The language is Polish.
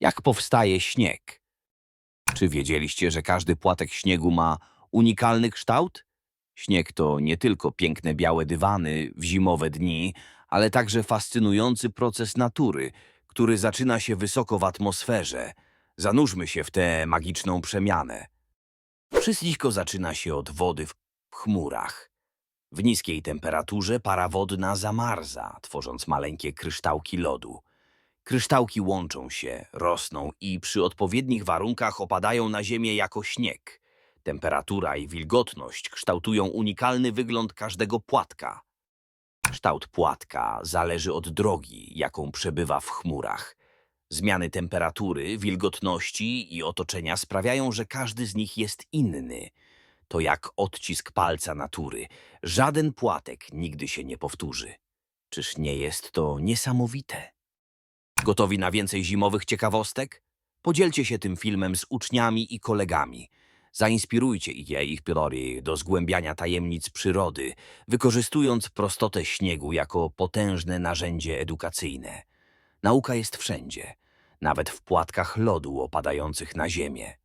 Jak powstaje śnieg? Czy wiedzieliście, że każdy płatek śniegu ma unikalny kształt? Śnieg to nie tylko piękne białe dywany w zimowe dni, ale także fascynujący proces natury, który zaczyna się wysoko w atmosferze. Zanurzmy się w tę magiczną przemianę. Wszystko zaczyna się od wody w chmurach. W niskiej temperaturze para wodna zamarza, tworząc maleńkie kryształki lodu. Kryształki łączą się, rosną i przy odpowiednich warunkach opadają na ziemię jako śnieg. Temperatura i wilgotność kształtują unikalny wygląd każdego płatka. Kształt płatka zależy od drogi, jaką przebywa w chmurach. Zmiany temperatury, wilgotności i otoczenia sprawiają, że każdy z nich jest inny. To jak odcisk palca natury. Żaden płatek nigdy się nie powtórzy. Czyż nie jest to niesamowite? Gotowi na więcej zimowych ciekawostek? Podzielcie się tym filmem z uczniami i kolegami. Zainspirujcie i ich do zgłębiania tajemnic przyrody, wykorzystując prostotę śniegu jako potężne narzędzie edukacyjne. Nauka jest wszędzie, nawet w płatkach lodu opadających na ziemię.